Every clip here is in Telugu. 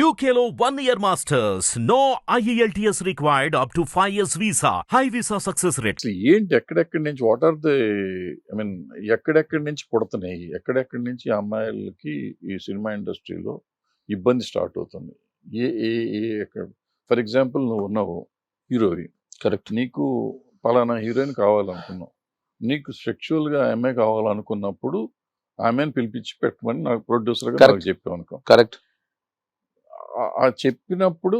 Year masters. No E IELTS required up to 5 years visa. High visa success rate. అసలు ఏంటి ఎక్కడెక్కడి నుంచి what are the I mean ఎక్కడెక్కడి నుంచి పుడుతున్నాయి ఎక్కడెక్కడి నుంచి అమ్మాయిలకి ఈ సినిమా ఇండస్ట్రీలో ఇబ్బంది స్టార్ట్ అవుతుంది ఏ ఏ ఏ ఎక్కడ ఫర్ ఎగ్జాంపుల్ నువ్వు ఉన్నావు హీరోయిన్ కరెక్ట్ నీకు పలానా హీరోయిన్ కావాలనుకున్నావు నీకు సెక్షువల్గా ఆమె కావాలనుకున్నప్పుడు ఆమెను పిలిపించి పెట్టమని నాకు ప్రొడ్యూసర్గా. చెప్పావు అనుకో కరెక్ట్ ఆ- చెప్పినప్పుడు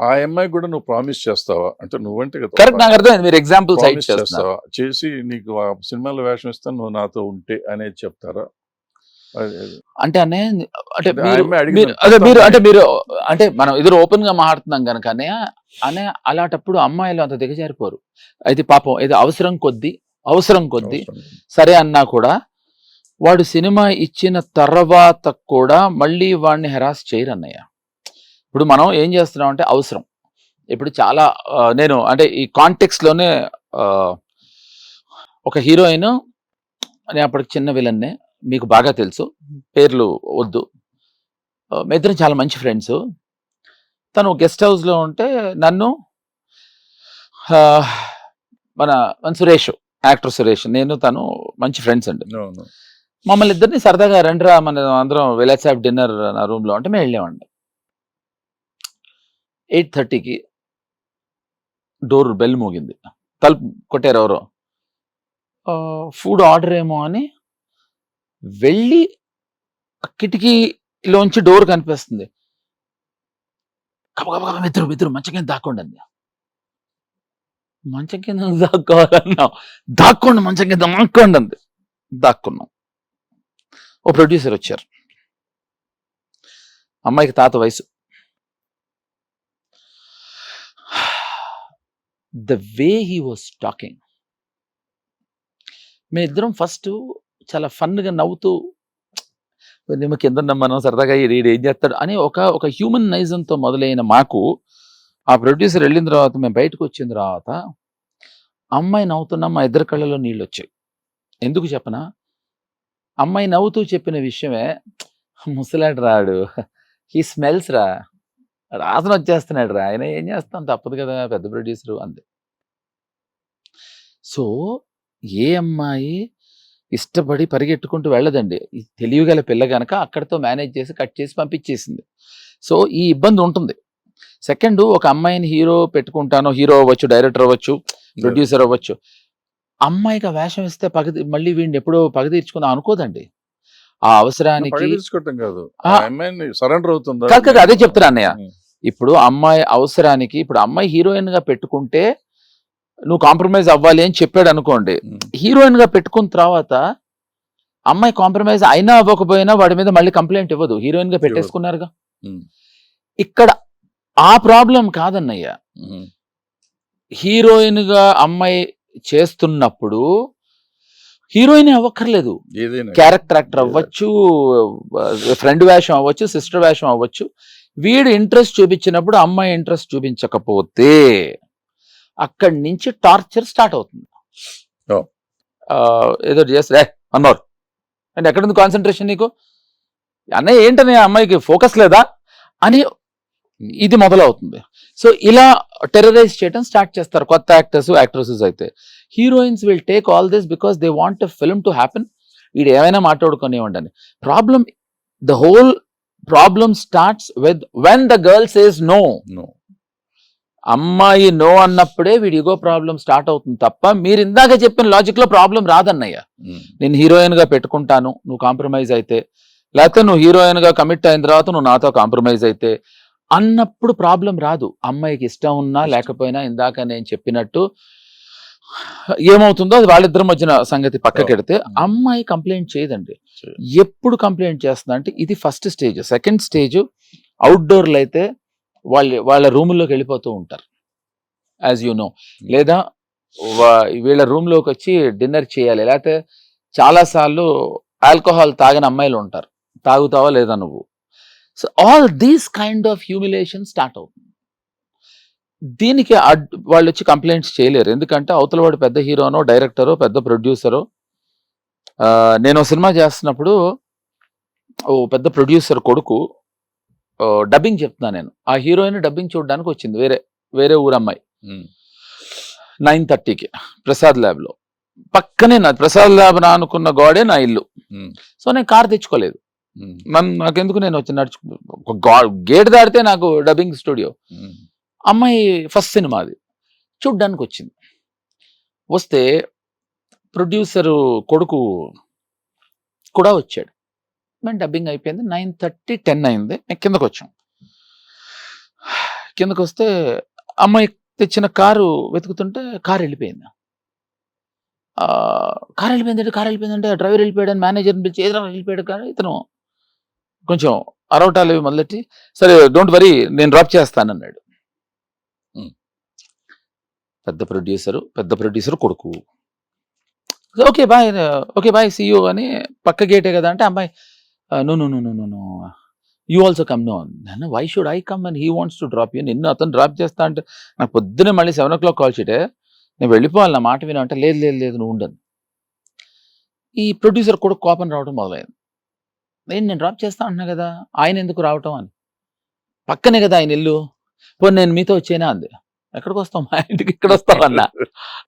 ఆ అమ్మాయి కూడా నువ్వు ప్రామిస్ చేస్తావా? అంటే నువ్వంటే కదా కరెక్ట్ నాకు అర్థమైంది. మీరు ఎగ్జాంపుల్ ప్రామిస్ చేస్తావా? చేసి నీకు ఆ సినిమాలో వేషం ఇస్తాను నువ్వు నాతో ఉంటే అనేది చెప్తారా? అంటే అనే అంటే అదే మీరు అంటే మీరు అంటే మనం ఇద్దరు ఓపెన్గా మాట్లాడుతున్నాం కనుక అనే అలాంటప్పుడు అమ్మాయిలు అంత దిగజారిపోరు. అయితే పాపం ఇది అవసరం కొద్దీ అవసరం కొద్దీ. సరే అన్నా కూడా వాడు సినిమా ఇచ్చిన తర్వాత కూడా మళ్ళీ వాడిని హెరాస్ చేయరు అన్నయ్య ఇప్పుడు మనం ఏం చేస్తున్నాం అంటే అవసరం. ఇప్పుడు చాలా నేను అంటే ఈ కాంటెక్స్లోనే ఆ, ఒక హీరోయిన్ నేను అప్పటికి చిన్న విలన్నే మీకు బాగా తెలుసు. పేర్లు వద్దు. మీ ఇద్దరం చాలా మంచి ఫ్రెండ్స్ తను గెస్ట్ హౌస్లో ఉంటే నన్ను మన మన సురేష్ యాక్టర్ సురేష్ నేను తను మంచి ఫ్రెండ్స్ అండి. మమ్మల్ని ఇద్దరిని సరదాగా రండిరా మన అందరం విలేజ్ సాఫ్ డిన్నర్ నా రూమ్లో అంటే మేము వెళ్ళామండి ఎయిట్ థర్టీకి డోర్ బెల్ మోగింది. తలుపు కొట్టారు ఎవరో. ఫుడ్ ఆర్డర్ ఏమో అని వెళ్ళి కిటికీలోంచి డోర్ కనిపిస్తుంది. కబగబగబ మిత్రు మిత్రు మంచం కింద దాక్కోండి అంది. మంచం కింద దాక్కోవాలన్నాం దాక్కోండి మంచం కింద దాక్కోండి అంది. దాక్కున్నాం. ఓ ప్రొడ్యూసర్ వచ్చారు. అమ్మాయికి తాత వయసు the way he was talking. మీ ఇద్దరం ఫస్ట్ చాలా ఫన్గా నవ్వుతూ మేము కింద మనం సరదాగా ఈడు ఏం చేస్తాడు? అని ఒక ఒక హ్యూమన్ నైజంతో మొదలైన మాకు ఆ ప్రొడ్యూసర్ వెళ్ళిన తర్వాత మేము బయటకు వచ్చిన తర్వాత అమ్మాయి నవ్వుతున్నా మా ఇద్దరు కళ్ళలో నీళ్ళు వచ్చాయి. ఎందుకు చెప్పనా? అమ్మాయి నవ్వుతూ చెప్పిన విషయమే ముసలాడు రాడు ఈ స్మెల్స్ రా. రాసన వచ్చేస్తున్నాడు రా. ఆయన ఏం చేస్తాం? తప్పదు కదా పెద్ద ప్రొడ్యూసర్ అంది. సో ఏ అమ్మాయి ఇష్టపడి పరిగెట్టుకుంటూ వెళ్ళదండి. ఈ తెలివిగల పిల్ల గనక అక్కడితో మేనేజ్ చేసి కట్ చేసి పంపించేసింది. సో ఈ ఇబ్బంది ఉంటుంది. సెకండ్ ఒక అమ్మాయిని హీరో పెట్టుకుంటాను హీరో అవ్వచ్చు డైరెక్టర్ అవ్వచ్చు ప్రొడ్యూసర్ అవ్వచ్చు అమ్మాయికి వేషం ఇస్తే పగ మళ్ళీ వీడిని ఎప్పుడో పగ తీర్చుకుందాం అనుకోదండి. ఆ అవసరానికి కాదు. సరెండర్ అవుతుందా? కాదు అదే చెప్తున్నా అన్నయ్య. ఇప్పుడు అమ్మాయి అవసరానికి ఇప్పుడు అమ్మాయి హీరోయిన్గా పెట్టుకుంటే నువ్వు కాంప్రమైజ్ అవ్వాలి అని చెప్పాడు అనుకోండి. హీరోయిన్గా పెట్టుకున్న తర్వాత అమ్మాయి కాంప్రమైజ్ అయినా అవ్వకపోయినా వాడి మీద మళ్ళీ కంప్లైంట్ ఇవ్వదు. హీరోయిన్గా పెట్టేసుకున్నారుగా. ఇక్కడ ఆ ప్రాబ్లం కాదన్నయ్య. హీరోయిన్గా అమ్మాయి చేస్తున్నప్పుడు హీరోయిన్ అవ్వక్కర్లేదు. క్యారెక్టర్ యాక్టర్ అవ్వచ్చు ఫ్రెండ్ వేషం అవ్వచ్చు సిస్టర్ వేషం అవ్వచ్చు. వీడు ఇంట్రెస్ట్ చూపించినప్పుడు అమ్మాయి ఇంట్రెస్ట్ చూపించకపోతే అక్కడి నుంచి టార్చర్ స్టార్ట్ అవుతుంది. ఏదో చేస్తే అన్నారు. అంటే ఎక్కడుంది కాన్సన్ట్రేషన్ నీకు? అన్నయ్య ఏంటనే అమ్మాయికి ఫోకస్ లేదా? అని ఇది మొదలవుతుంది. సో ఇలా టెర్రరైజ్ చేయడం స్టార్ట్ చేస్తారు. కొత్త యాక్టర్స్ యాక్ట్రసెస్ అయితే. Heroines will take all this because they want a film to happen వీడు ఏమైనా మాట్లాడుకునేవ్వండి అని problem the whole problem starts with when the girl says no No. అమ్మాయి నో అన్నప్పుడే వీడి ఇగో ప్రాబ్లం స్టార్ట్ అవుతుంది తప్ప మీరు ఇందాక చెప్పిన లాజిక్లో ప్రాబ్లం రాదన్నయ్య. ఉం. నేను హీరోయిన్గా పెట్టుకుంటాను నువ్వు కాంప్రమైజ్ అయితే. లేకపోతే నువ్వు హీరోయిన్గా కమిట్ అయిన తర్వాత నువ్వు నాతో కాంప్రమైజ్ అయితే. అన్నప్పుడు ప్రాబ్లం రాదు. అమ్మాయికి ఇష్టం ఉన్నా లేకపోయినా ఇందాక నేను చెప్పినట్టు ఏమవుతుందో అది వాళ్ళిద్దరి మధ్యన సంగతి పక్కకెడితే అమ్మాయి కంప్లైంట్ చేయదండి. చేయదు. ఎప్పుడు కంప్లైంట్ చేస్తుందా అంటే ఇది ఫస్ట్ స్టేజ్. సెకండ్ స్టేజ్ అవుట్డోర్లో అయితే వాళ్ళ వాళ్ళ రూముల్లోకి వెళ్ళిపోతూ ఉంటారు. యాజ్ యు నో లేదా వీళ్ళ రూమ్లోకి వచ్చి డిన్నర్ చేయాలి. లేకపోతే చాలాసార్లు ఆల్కహాల్ తాగిన అమ్మాయిలు ఉంటారు. తాగుతావా లేదా నువ్వు? So all these kind of humiliation start అవుతుంది దీనికి అడ్ వాళ్ళు వచ్చి కంప్లైంట్స్ చేయలేరు. ఎందుకంటే అవతల వాడు పెద్ద హీరోనో డైరెక్టరో పెద్ద ప్రొడ్యూసరో నేను సినిమా చేస్తున్నప్పుడు ఓ పెద్ద ప్రొడ్యూసర్ కొడుకు డబ్బింగ్ చెప్తున్నా నేను. ఆ హీరోయిన్ డబ్బింగ్ చూడడానికి వచ్చింది. వేరే వేరే ఊరు అమ్మాయి ఉమ్, నైన్ థర్టీకి ప్రసాద్ ల్యాబ్లో పక్కనే నా ప్రసాద్ ల్యాబ్ నా అనుకున్న గోడే నా ఇల్లు. సో నేను కార్ తెచ్చుకోలేదు. నన్ను నాకెందుకు నేను వచ్చి నడుచు గేట్ దాటితే నాకు డబ్బింగ్ స్టూడియో. అమ్మాయి ఫస్ట్ సినిమా అది. చూడ్డానికి వచ్చింది వస్తే ప్రొడ్యూసరు కొడుకు కూడా వచ్చాడు. మేము డబ్బింగ్ అయిపోయింది. నైన్ థర్టీ టెన్ అయింది. మేము కిందకు వచ్చాం కిందకు వస్తే అమ్మాయి తెచ్చిన కారు వెతుకుతుంటే కారు వెళ్ళిపోయింది. కారు వెళ్ళిపోయిందంటే కారు వెళ్ళిపోయిందంటే డ్రైవర్ వెళ్ళిపోయాడు మేనేజర్ని పిలిచి ఏదో వెళ్ళిపోయాడు కానీ ఇతను కొంచెం అరవటాలు మొదలెట్టి సరే డోంట్ వరీ నేను డ్రాప్ చేస్తానన్నాడు. పెద్ద ప్రొడ్యూసరు పెద్ద ప్రొడ్యూసర్ కొడుకు. Okay bye okay bye see you అని పక్క గేటే కదా అంటే అమ్మాయి no no no no no no you also come no నన్ను why should I come and he wants to drop you నిన్ను అతను డ్రాప్ చేస్తా అంటే నాకు పొద్దున్నే మళ్ళీ సెవెన్ ఓ క్లాక్ కాల్ చేయటే నేను వెళ్ళిపోవాలి నా మాట వినా అంటే లేదు లేదు లేదు నువ్వు ఉండను. ఈ ప్రొడ్యూసర్ కూడా కోపం రావడం మొదలైంది. నేను నేను డ్రాప్ చేస్తా అంటున్నా కదా ఆయన ఎందుకు రావటం అని. పక్కనే కదా ఆయన ఇల్లు. పోనీ నేను మీతో వచ్చేనా అంది. ఎక్కడికి వస్తాం మా ఇంటికి ఇక్కడ వస్తాం అన్న.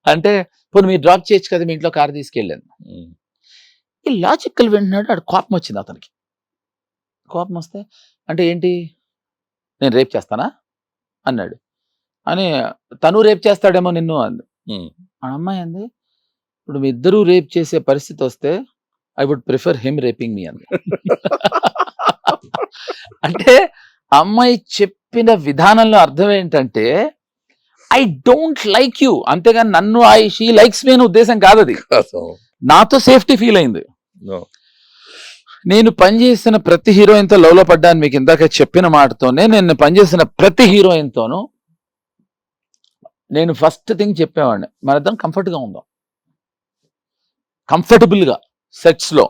అంటే పోనీ మీరు డ్రాప్ చేయొచ్చు కదా మీ ఇంట్లో కారు తీసుకెళ్ళాను. ఈ లాజికల్ వింటున్నాడు ఆడు కోపం వచ్చింది అతనికి. కోపం వస్తే అంటే ఏంటి? నేను రేప్ చేస్తానా? అన్నాడు. అని తను రేప్ చేస్తాడేమో నిన్ను అంది. ఆ అమ్మాయి అంది ఇప్పుడు మీ ఇద్దరూ రేప్ చేసే పరిస్థితి వస్తే I would prefer him raping me అంది అంటే అమ్మాయి చెప్పిన విధానంలో అర్థం ఏంటంటే ఐ డోంట్ లైక్ యూ అంతేగాని నన్ను ఐ షీ లైక్స్ మీ అనే ఉద్దేశం కాదు. అది నాతో సేఫ్టీ ఫీల్ అయింది. నేను పనిచేసిన ప్రతి హీరోయిన్తో లవ్లో పడ్డాను మీకు ఇందాక చెప్పిన మాటతోనే నేను పనిచేసిన ప్రతి హీరోయిన్తోనూ నేను ఫస్ట్ థింగ్ చెప్పేవాడిని. మన ఇద్దరం కంఫర్ట్గా ఉందాం. కంఫర్టబుల్గా సెట్స్లో.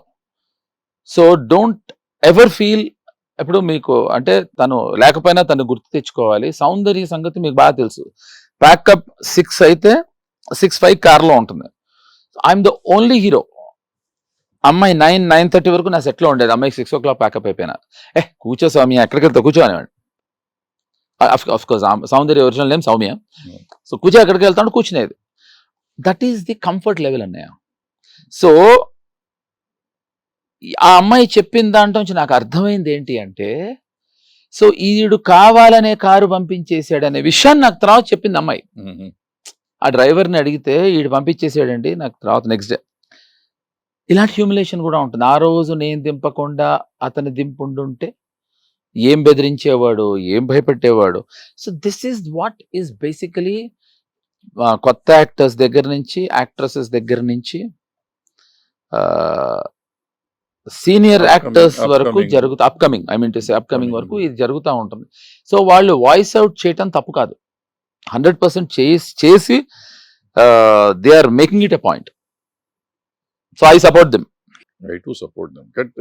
సో డోంట్ ఎవర్ ఫీల్ ఇప్పుడు మీకు అంటే తను లేకపోయినా తను గుర్తు తెచ్చుకోవాలి. సౌందర్య సంగతి మీకు బాగా తెలుసు. ప్యాకప్ సిక్స్ అయితే సిక్స్ ఫైవ్ కార్లో ఉంటుంది. ఐఎమ్ ద ఓన్లీ హీరో అమ్మాయి నైన్ నైన్ థర్టీ వరకు నా సెట్లో ఉండేది. అమ్మాయి సిక్స్ ఓ క్లాక్ ప్యాకప్ అయిపోయినా. ఏ కూర్చో సౌమ్య ఎక్కడికి వెళ్తా కూర్చో అనేవాడు of course Soundarya original name Soumya. So కూర్చో ఎక్కడికి వెళ్తాడు కూర్చునేది. That is the comfort level అన్నయ్య. సో ఆ అమ్మాయి చెప్పిన దాంట్లో నుంచి నాకు అర్థమైంది ఏంటి అంటే సో ఈడు కావాలనే కారు పంపించేసాడు అనే విషయాన్ని నాకు తర్వాత చెప్పింది అమ్మాయి. ఆ డ్రైవర్ని అడిగితే ఈడు పంపించేసాడండి నాకు తర్వాత నెక్స్ట్ డే ఇలాంటి హ్యూమిలేషన్ కూడా ఉంటుంది. ఆ రోజు నేను దింపకుండా అతను దింపుండుంటే ఏం బెదిరించేవాడు ఏం భయపెట్టేవాడు? So this is what is basically కొత్త యాక్టర్స్ దగ్గర నుంచి యాక్ట్రసెస్ దగ్గర నుంచి సీనియర్ యాక్టర్స్ వరకు. జరుగుతా upcoming I mean to say upcoming. వరకు ఇది జరుగుతూ ఉంటుంది సో వాళ్ళు వాయిస్ అవుట్ చేయటం తప్పు కాదు హండ్రెడ్ పర్సెంట్ చేసి they are making it a point so I support them too support them. Cut-